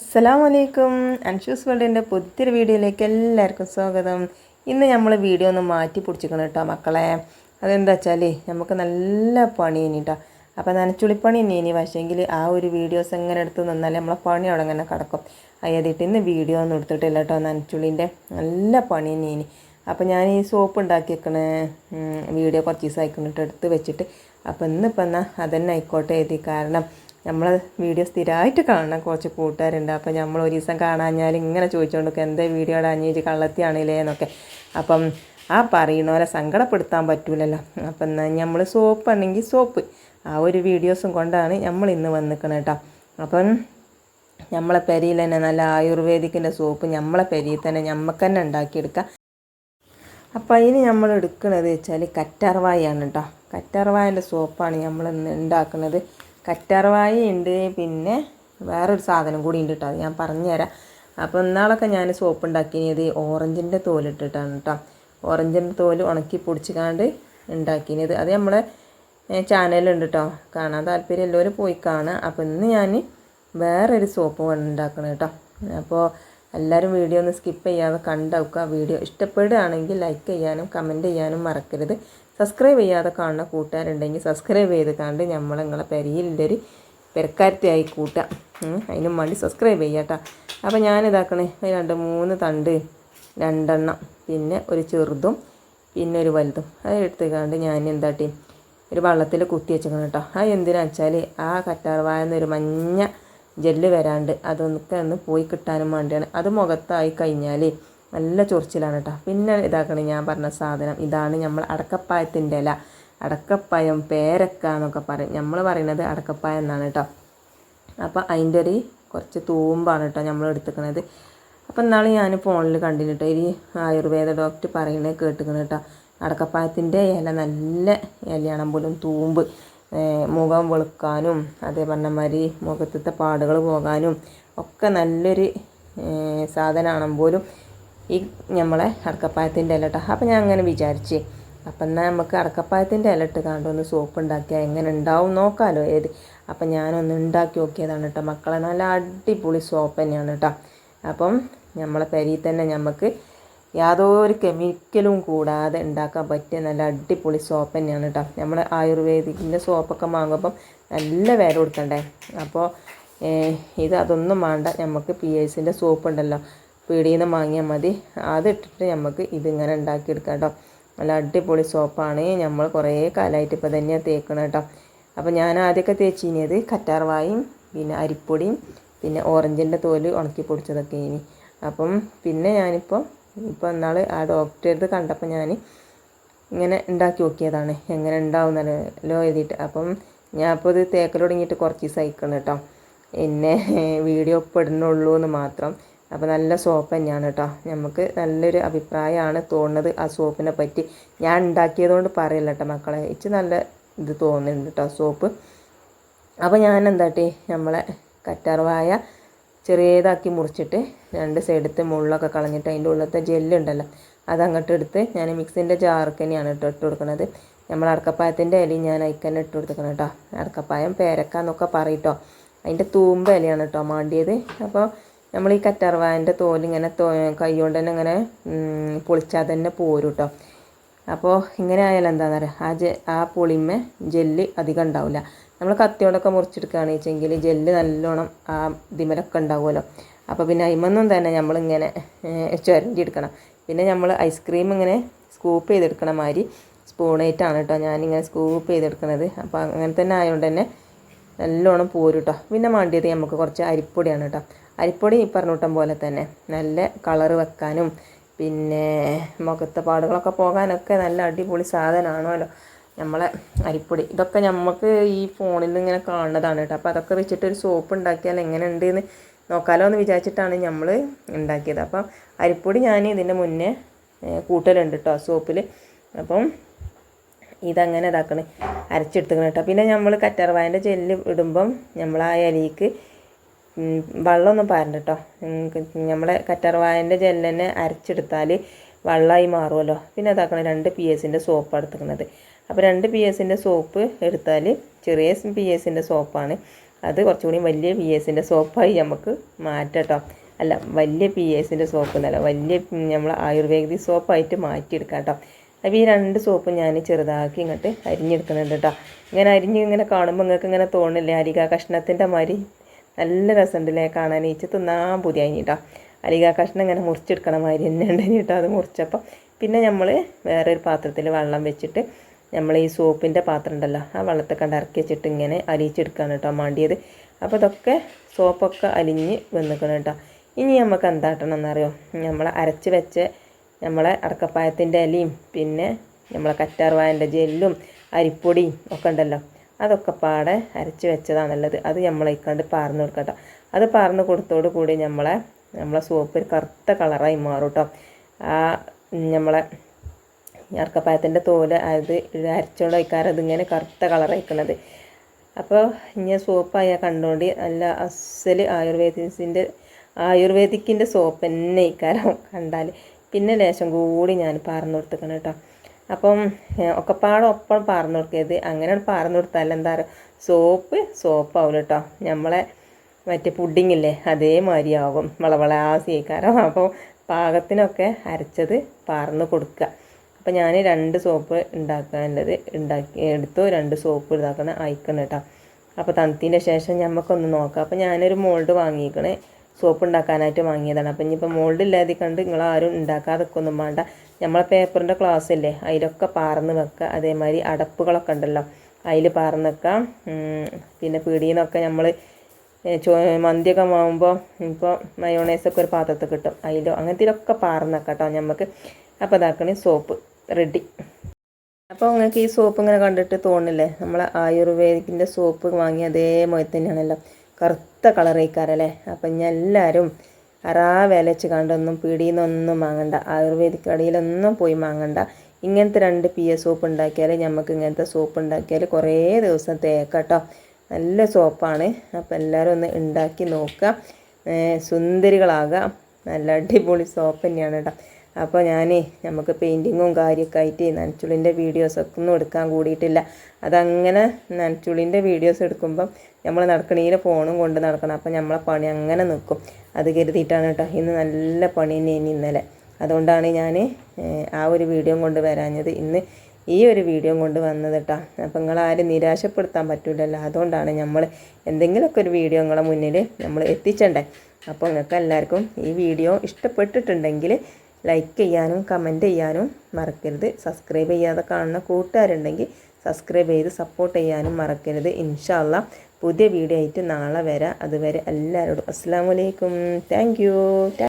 അസ്സലാമു അലൈക്കും. അൻഷൂസ് വേൾഡിന്റെ പുതിയൊരു വീഡിയോയിലേക്ക് എല്ലാവർക്കും സ്വാഗതം. ഇന്ന് നമ്മൾ വീഡിയോ ഒന്ന് മാറ്റി പിടിച്ചിരിക്കണം കേട്ടോ മക്കളെ. അതെന്താ വെച്ചാൽ നമുക്ക് നല്ല പണി ഇനി കേട്ടോ അപ്പോൾ നനച്ചുളിപ്പണി ഇനി ഇനി പക്ഷേങ്കിൽ ആ ഒരു വീഡിയോസ് എങ്ങനെ എടുത്ത് നിന്നാൽ നമ്മളെ പണി അവിടെ അങ്ങനെ കിടക്കും. അയ്യതിട്ട് ഇന്ന് വീഡിയോ ഒന്നും എടുത്തിട്ടില്ല കേട്ടോ നനച്ചുള്ളിന്റെ നല്ല പണി ഇനി ഇനി. അപ്പോൾ ഞാൻ ഈ സോപ്പ് ഉണ്ടാക്കി വെക്കണ വീഡിയോ കുറച്ച് ദിവസം ആയിക്കൊണ്ടിട്ട് എടുത്ത് വെച്ചിട്ട്. അപ്പോൾ ഇന്നിപ്പോൾ എന്നാൽ അതന്നെ ആയിക്കോട്ടെ എഴുതി കാരണം നമ്മൾ വീഡിയോ സ്ഥിരമായിട്ട് കാണണം. കുറച്ച് കൂട്ടുകാരുണ്ട്. അപ്പോൾ നമ്മൾ ഒരു ദിവസം കാണാഞ്ഞാൽ ഇങ്ങനെ ചോദിച്ചുകൊണ്ട് എന്താ വീഡിയോ അഞ്ഞേച്ച് കള്ളത്തിയാണില്ലേ? എന്നൊക്കെ. അപ്പം ആ പറയുന്നവരെ സങ്കടപ്പെടുത്താൻ പറ്റൂലല്ലോ. അപ്പം എന്നാൽ നമ്മൾ സോപ്പ് ആണെങ്കിൽ സോപ്പ്. ആ ഒരു വീഡിയോസും കൊണ്ടാണ് നമ്മൾ ഇന്ന് വന്നിക്കണം കേട്ടോ അപ്പം നമ്മളെ പെരിയിൽ തന്നെ നല്ല ആയുർവേദിക്കിന്റെ സോപ്പ് നമ്മളെ പെരിയിൽ തന്നെ നമുക്ക് തന്നെ ഉണ്ടാക്കിയെടുക്കാം. അപ്പോൾ അതിന് നമ്മൾ എടുക്കുന്നത് വെച്ചാൽ കറ്റാർവായാണ് കേട്ടോ കറ്റാർവായന്റെ സോപ്പാണ് നമ്മൾ ഇന്ന് ഉണ്ടാക്കുന്നത് കറ്റാർവായ ഉണ്ട് പിന്നെ വേറൊരു സാധനം കൂടി ഉണ്ട് കേട്ടോ ഞാൻ പറഞ്ഞുതരാം. അപ്പോൾ ഇന്നാളൊക്കെ ഞാൻ സോപ്പ് ഉണ്ടാക്കിയത് ഓറഞ്ചിന്റെ തോലിട്ടിട്ടാണ് കേട്ടോ ഓറഞ്ചിന്റെ തോൽ ഉണക്കി പൊടിച്ചിക്കാണ്ട് ഉണ്ടാക്കിയത്. അത് നമ്മളെ ചാനലുണ്ട് കേട്ടോ കാണാൻ താല്പര്യം എല്ലാവരും പോയി കാണുക അപ്പോൾ ഇന്ന് ഞാൻ വേറൊരു സോപ്പ് ഉണ്ടാക്കണം കേട്ടോ അപ്പോൾ എല്ലാവരും വീഡിയോ ഒന്ന് സ്കിപ്പ് ചെയ്യാതെ കണ്ടുവെക്കുക വീഡിയോ ഇഷ്ടപ്പെടുകയാണെങ്കിൽ ലൈക്ക് ചെയ്യാനും കമന്റ് ചെയ്യാനും മറക്കരുത്. സബ്സ്ക്രൈബ് ചെയ്യാതെ കാണുന്ന കൂട്ടുകാരുണ്ടെങ്കിൽ സബ്സ്ക്രൈബ് ചെയ്ത് കണ്ട് നമ്മൾ നിങ്ങളെ പെരിയിലിന്റെ ഒരു പെരക്കാരത്തിയായി കൂട്ടുക അതിനും വേണ്ടി സബ്സ്ക്രൈബ് ചെയ്യാം കേട്ടോ അപ്പോൾ ഞാനിതാക്കണേ രണ്ട് മൂന്ന് തണ്ട് രണ്ടെണ്ണം പിന്നെ ഒരു ചെറുതും പിന്നെ ഒരു വലുതും. അത് എടുത്ത് കണ്ട് ഞാൻ എന്താട്ടി ഒരു വള്ളത്തിൽ കുത്തി വെച്ചേക്കണം കേട്ടോ അത് എന്തിനാ വെച്ചാൽ ആ കറ്റാർവായെന്നൊരു മഞ്ഞ ജെല്ല് വരാണ്ട് അതൊക്കെ ഒന്ന് പോയി കിട്ടാനും വേണ്ടിയാണ്. അത് മുഖത്തായി കഴിഞ്ഞാൽ നല്ല ചൊറിച്ചിലാണ് കേട്ടോ പിന്നെ ഇതാക്കണേ ഞാൻ പറഞ്ഞ സാധനം. ഇതാണ് നമ്മൾ അടക്കപ്പായത്തിന്റെ ഇല. അടക്കപ്പായം പേരക്ക എന്നൊക്കെ പറയും. നമ്മൾ പറയുന്നത് അടക്കപ്പായം എന്നാണ് കേട്ടോ അപ്പോൾ അതിന്റെ ഒരു കുറച്ച് തൂമ്പാണ് കേട്ടോ നമ്മൾ എടുത്തുക്കണത്. അപ്പോൾ ഇന്നാൾ ഞാൻ ഫോണിൽ കണ്ടിന് ഈ ആയുർവേദ ഡോക്ടർ പറയുന്നത് കേട്ടിക്കണം കേട്ടോ അടക്കപ്പായത്തിന്റെ ഇല നല്ല ഇലയാണെങ്കിലും തൂമ്പ്. മുഖം വെളുക്കാനും അതേ പറഞ്ഞ മാതിരി മുഖത്തത്തെ പാടുകൾ പോകാനും ഒക്കെ നല്ലൊരു സാധനമാണ് പോലും ഈ നമ്മളെ അടക്കപ്പായത്തിന്റെ ഇല കേട്ടോ അപ്പം ഞാൻ അങ്ങനെ വിചാരിച്ച് അപ്പം എന്നാൽ നമുക്ക് അടക്കപ്പായത്തിന്റെ ഇല ഇട്ട് സോപ്പ് ഉണ്ടാക്കിയാൽ എങ്ങനെ ഉണ്ടാവും നോക്കാമല്ലോ ഏത്. അപ്പം ഞാനൊന്ന് ഉണ്ടാക്കി നോക്കിയതാണ് കേട്ടോ. മക്കളെ നല്ല അടിപൊളി സോപ്പ് തന്നെയാണ് കേട്ടോ. അപ്പം നമ്മളെ പെരിയിൽ തന്നെ നമുക്ക് യാതൊരു കെമിക്കലും കൂടാതെ ഉണ്ടാക്കാൻ പറ്റിയ നല്ല അടിപൊളി സോപ്പ് തന്നെയാണ് കേട്ടോ നമ്മൾ ആയുർവേദിക്കിന്റെ സോപ്പൊക്കെ വാങ്ങുമ്പം നല്ല വില കൊടുക്കണ്ടേ? അപ്പോൾ ഇത് അതൊന്നും വേണ്ട. നമുക്ക് പി എസിന്റെ സോപ്പ് ഉണ്ടല്ലോ പീടിയിൽ നിന്ന് വാങ്ങിയാൽ മതി അതിട്ടിട്ട് നമുക്ക് ഇതിങ്ങനെ ഉണ്ടാക്കിയെടുക്കാം കേട്ടോ നല്ല അടിപൊളി സോപ്പാണ്. നമ്മൾ കുറേ കാലമായിട്ട് ഇപ്പോൾ തന്നെയാണ് തേക്കണം കേട്ടോ അപ്പോൾ ഞാൻ ആദ്യമൊക്കെ തേച്ചിനിയത് കറ്റാർവായും പിന്നെ അരിപ്പൊടിയും പിന്നെ ഓറഞ്ചിന്റെ തോൽ ഉണക്കി പൊടിച്ചതൊക്കെ ഇനി അപ്പം പിന്നെ ഞാനിപ്പോൾ ഇപ്പോൾ എന്നാൾ ആ ഡോക്ടറെ അടുത്ത് കണ്ടപ്പോൾ ഞാൻ ഇങ്ങനെ ഉണ്ടാക്കി നോക്കിയതാണ്. എങ്ങനെ ഉണ്ടാവുന്നല്ലോ എഴുതിയിട്ട്. അപ്പം ഞാൻ അപ്പോൾ ഇത് തേക്കൽ തുടങ്ങിയിട്ട് കുറച്ച് ദിവസം അയക്കണം കേട്ടോ പിന്നെ വീഡിയോ പെടുന്നുള്ളൂ എന്ന് മാത്രം. അപ്പോൾ നല്ല സോപ്പ് തന്നെയാണ് കേട്ടോ നമുക്ക് നല്ലൊരു അഭിപ്രായമാണ് തോന്നുന്നത് ആ സോപ്പിനെ പറ്റി. ഞാൻ ഉണ്ടാക്കിയതുകൊണ്ട് പറയില്ല കേട്ടോ മക്കളെ. ഇച്ച് നല്ല ഇത് തോന്നുന്നുണ്ട് കേട്ടോ സോപ്പ്. അപ്പോൾ ഞാൻ എന്താട്ടി? നമ്മളെ കറ്റാർവായ ചെറിയതാക്കി മുറിച്ചിട്ട് രണ്ട് സൈഡത്തെ മുള്ളൊക്കെ കളഞ്ഞിട്ട് അതിന്റെ ഉള്ളത്തെ ജെല്ലുണ്ടല്ലോ അതങ്ങോട്ട് എടുത്ത് ഞാൻ മിക്സിന്റെ ജാർക്ക് തന്നെയാണ് ഇട്ട് ഇട്ട് കൊടുക്കുന്നത്. നമ്മൾ അടക്കപ്പായത്തിന്റെ ഇലയും ഞാൻ അതിക്കന്നെ ഇട്ട് കൊടുക്കണം കേട്ടോ. അടക്കപ്പായം പേരക്ക എന്നൊക്കെ പറയട്ടോ. അതിന്റെ തൂമ്പ ഇലയാണ് കേട്ടോ മാണ്ടിയത്. അപ്പോൾ നമ്മൾ ഈ കറ്റാർവായന്റെ തോലിങ്ങനെ തോ കൈ കൊണ്ട് തന്നെ ഇങ്ങനെ പൊളിച്ചാൽ തന്നെ പോരും കേട്ടോ. അപ്പോൾ ഇങ്ങനെ ആയാലും എന്താണെന്ന് പറയുക ആ ജെ ആ പുളിമ ജെല്ല് അധികം ഉണ്ടാവില്ല നമ്മൾ കത്തിയോടൊക്കെ മുറിച്ചെടുക്കുകയാണെന്ന് വെച്ചെങ്കിൽ ജെല്ല് നല്ലോണം ആ ദിമലൊക്കെ ഉണ്ടാവുമല്ലോ. അപ്പോൾ പിന്നെ അയിമൊന്നും തന്നെ നമ്മളിങ്ങനെ ചുരണ്ടി എടുക്കണം പിന്നെ നമ്മൾ ഐസ്ക്രീം ഇങ്ങനെ സ്കൂപ്പ് ചെയ്തെടുക്കണ മാതിരി സ്പൂണായിട്ടാണ് കേട്ടോ ഞാനിങ്ങനെ സ്കൂപ്പ് ചെയ്തെടുക്കണത്. അപ്പോൾ അങ്ങനെ തന്നെ ആയതുകൊണ്ട് തന്നെ നല്ലോണം പോരും കേട്ടോ പിന്നെ മാണ്ടിയത് നമുക്ക് കുറച്ച് അരിപ്പൊടിയാണ് കേട്ടോ അരിപ്പൊടി ഈ പറഞ്ഞൂട്ടം പോലെ തന്നെ നല്ല കളറ് വെക്കാനും പിന്നെ മുഖത്തെ പാടുകളൊക്കെ പോകാനൊക്കെ നല്ല അടിപൊളി സാധനമാണല്ലോ. നമ്മളെ അരിപ്പൊടി. ഇതൊക്കെ നമുക്ക് ഈ ഫോണിൽ ഇങ്ങനെ കാണുന്നതാണ് കേട്ടോ. അപ്പോൾ അതൊക്കെ വെച്ചിട്ട് ഒരു സോപ്പ് ഉണ്ടാക്കിയാൽ എങ്ങനെ ഉണ്ട് എന്ന് നോക്കാലോ എന്ന് വിചാരിച്ചിട്ടാണ് നമ്മൾ ഉണ്ടാക്കിയത്. അപ്പം അരിപ്പൊടി ഞാൻ ഇതിന്റെ മുന്നേ കൂട്ടലുണ്ട് കേട്ടോ സോപ്പിൽ അപ്പം ഇതങ്ങനെ ഇതാക്കണേ. അരച്ചെടുത്തുക്കണം കേട്ടോ. പിന്നെ നമ്മൾ കറ്റർവായന്റെ ജെല്ല് ഇടുമ്പം നമ്മൾ ആ ഇലയ്ക്ക് വെള്ളമൊന്നും പാരണ്ട കേട്ടോ നമ്മളെ കറ്റാർവായന്റെ ജെല്ലനെ അരച്ചെടുത്താൽ വെള്ളമായി മാറുമല്ലോ പിന്നെ അതാക്കണം രണ്ട് പി എസിന്റെ സോപ്പ് എടുത്തുക്കുന്നത് അപ്പോൾ രണ്ട് പി എസിന്റെ സോപ്പ് എടുത്താൽ ചെറിയ പി എസിന്റെ സോപ്പാണ് അത് കുറച്ചുകൂടി വലിയ പി എസിന്റെ സോപ്പായി നമുക്ക് മാറ്റട്ടോ അല്ല വലിയ പി എസിന്റെ സോപ്പ് എന്നല്ല വലിയ നമ്മൾ ആയുർവേദി സോപ്പായിട്ട് മാറ്റിയെടുക്കാം കേട്ടോ അപ്പോൾ ഈ രണ്ട് സോപ്പ് ഞാൻ ചെറുതാക്കി ഇങ്ങോട്ട് അരിഞ്ഞെടുക്കുന്നുണ്ട് കേട്ടോ ഇങ്ങനെ അരിഞ്ഞ് ഇങ്ങനെ കാണുമ്പോൾ നിങ്ങൾക്ക് ഇങ്ങനെ തോന്നില്ലേ അരിക കഷ്ണത്തിന്റെ മാതിരി. നല്ല രസമുണ്ടല്ലേ കാണാൻ. ഈച്ച തിന്നാൻ പുതിയ കേട്ടോ. ആ കഷ്ണം ഇങ്ങനെ മുറിച്ചെടുക്കണ മാതിരി തന്നെ ഉണ്ട് കേട്ടോ അത് മുറിച്ചപ്പോൾ പിന്നെ നമ്മൾ വേറൊരു പാത്രത്തിൽ വെള്ളം വെച്ചിട്ട് നമ്മൾ ഈ സോപ്പിന്റെ പാത്രം ഉണ്ടല്ലോ ആ വെള്ളത്തെ കണ്ട് ഇറക്കി വെച്ചിട്ട് ഇങ്ങനെ അലിയിച്ചെടുക്കുകയാണ് കേട്ടോ മാണ്ടിയത്. അപ്പോൾ ഇതൊക്കെ സോപ്പൊക്കെ അലിഞ്ഞ് വന്നിക്കണം കേട്ടോ. ഇനി നമുക്ക് എന്താട്ടണം എന്നറിയോ നമ്മൾ അരച്ച് വെച്ച് നമ്മളെ അടക്കപ്പായത്തിന്റെ ഇലയും പിന്നെ നമ്മളെ കറ്റാർവായന്റെ ജെല്ലും അരിപ്പൊടിയും ഒക്കെ ഉണ്ടല്ലോ. അതൊക്കെ പാടെ അരച്ച് വെച്ചതാണുള്ളത്. അത് നമ്മളേക്കാണ്ട് പാർന്ന് കൊടുക്കട്ടോ. അത് പാർന്ന് കൊടുത്തോട് കൂടി നമ്മളെ നമ്മളെ സോപ്പ് ഒരു കറുത്ത കളറായി മാറും കേട്ടോ ആ നമ്മളെ അർക്കപ്പായത്തിന്റെ തോൽ അത് അരച്ചോണ്ട് വയ്ക്കാറത് അതിങ്ങനെ കറുത്ത കളറായിക്കണത് അപ്പോൾ ഞാൻ സോപ്പായ കണ്ടുകൊണ്ട് നല്ല അസൽ ആയുർവേദിക്സിന്റെ ആയുർവേദിക്കിന്റെ സോപ്പ് തന്നെ ഇക്കാരം കണ്ടാൽ പിന്നെ ലേശം കൂടി ഞാൻ പാർന്നു കൊടുത്തേക്കണം കേട്ടോ അപ്പം ഒക്കെപ്പാടെ ഒപ്പം പാർന്നു കൊടുക്കരുത്. അങ്ങനെ പാർന്നു കൊടുത്താൽ എന്താ പറയുക സോപ്പ് സോപ്പാവും കേട്ടോ നമ്മളെ മറ്റേ പുഡിംഗ് ഇല്ലേ അതേമാതിരി ആകും സീക്കാരം അപ്പോൾ പാകത്തിനൊക്കെ അരച്ചത് പാർന്നു കൊടുക്കുക അപ്പം ഞാൻ രണ്ട് സോപ്പ് ഉണ്ടാക്കാനുള്ളത് ഉണ്ടാക്കി എടുത്തു. രണ്ട് സോപ്പ് ഇതാക്കണം അയക്കണം കേട്ടോ അപ്പോൾ തണുത്തതിന്റെ ശേഷം നമുക്കൊന്ന് നോക്കാം. അപ്പോൾ ഞാനൊരു മോൾഡ് വാങ്ങിക്കണേ. സോപ്പ് ഉണ്ടാക്കാനായിട്ട് വാങ്ങിയതാണ്. അപ്പം ഇനിയിപ്പോൾ മോൾഡ് ഇല്ലാതെ കണ്ട് നിങ്ങൾ ആരും ഉണ്ടാക്കാതൊക്കെ വേണ്ട. നമ്മളെ പേപ്പറിന്റെ ക്ലാസ് ഇല്ലേ അതിലൊക്കെ പാർന്ന് വെക്കുക അതേമാതിരി അടപ്പുകളൊക്കെ ഉണ്ടല്ലോ അതിൽ വെക്കാം. പിന്നെ പീടിയിൽ നിന്നൊക്കെ നമ്മൾ ചോ മന്തിയൊക്കെ ആകുമ്പോൾ ഇപ്പോൾ മയോണൈസൊക്കെ ഒരു പാത്രത്തിൽ കിട്ടും. അതിലോ അങ്ങനത്തേലൊക്കെ പാർന്ന് വെക്കാം കേട്ടോ നമുക്ക് അപ്പോൾ ഇതാക്കണേ സോപ്പ് റെഡി അപ്പോൾ നിങ്ങൾക്ക് ഈ സോപ്പ് ഇങ്ങനെ കണ്ടിട്ട് തോന്നില്ലേ നമ്മളെ ആയുർവേദിക്കിന്റെ സോപ്പ് വാങ്ങി അതേ മുഖത്ത് തന്നെയാണല്ലോ. കറുത്ത കളറേക്കാരല്ലേ അപ്പം ഞാൻ എല്ലാവരും അറാ വിലച്ച് കണ്ടൊന്നും പീടിയിൽ നിന്നൊന്നും വാങ്ങണ്ട. ആയുർവേദിക് കടയിലൊന്നും പോയി വാങ്ങണ്ട. ഇങ്ങനത്തെ രണ്ട് പി എസ് സോപ്പ് ഉണ്ടാക്കിയാൽ നമുക്ക് ഇങ്ങനത്തെ സോപ്പ് ഉണ്ടാക്കിയാൽ കുറേ ദിവസം തേക്കാട്ടോ. നല്ല സോപ്പാണ് അപ്പോൾ എല്ലാവരും ഒന്ന് ഉണ്ടാക്കി നോക്കുക സുന്ദരികളാകാം. നല്ല അടിപൊളി സോപ്പ് തന്നെയാണ് കേട്ടോ അപ്പോൾ ഞാൻ നമുക്ക് പെയിന്റിങ്ങും കാര്യമൊക്കെ ആയിട്ട് നനച്ചുളിന്റെ വീഡിയോസൊക്കെ ഒന്നും എടുക്കാൻ കൂടിയിട്ടില്ല. അതങ്ങനെ നനച്ചുളിന്റെ വീഡിയോസ് എടുക്കുമ്പം നമ്മൾ നടക്കണീരെ ഫോണും കൊണ്ട് നടക്കണം. അപ്പോൾ നമ്മളെ പണി അങ്ങനെ നിൽക്കും അത് കരുതിയിട്ടാണ് കേട്ടോ. ഇന്ന് നല്ല പണി ഇനി ഇന്നലെ. അതുകൊണ്ടാണ് ഞാൻ ആ ഒരു വീഡിയോ കൊണ്ട് വരാഞ്ഞത്. ഇന്ന് ഈ ഒരു വീഡിയോ കൊണ്ട് വന്നത് കേട്ടോ. അപ്പം നിങ്ങളാരും നിരാശപ്പെടുത്താൻ പറ്റില്ലല്ലോ അതുകൊണ്ടാണ് നമ്മൾ എന്തെങ്കിലുമൊക്കെ ഒരു വീഡിയോ നിങ്ങളെ മുന്നിൽ നമ്മൾ എത്തിച്ചണ്ടേ. അപ്പോൾ നിങ്ങൾക്ക് എല്ലാവർക്കും ഈ വീഡിയോ ഇഷ്ടപ്പെട്ടിട്ടുണ്ടെങ്കിൽ ലൈക്ക് ചെയ്യാനും കമന്റ് ചെയ്യാനും മറക്കരുത്. സബ്സ്ക്രൈബ് ചെയ്യാതെ കാണുന്ന കൂട്ടുകാരുണ്ടെങ്കിൽ സബ്സ്ക്രൈബ് ചെയ്ത് സപ്പോർട്ട് ചെയ്യാനും മറക്കരുത്. ഇൻഷാല്ല പുതിയ വീഡിയോ ആയിട്ട് നാളെ വരാം. അതുവരെ എല്ലാവരോടും അസ്സാം വലൈക്കും താങ്ക്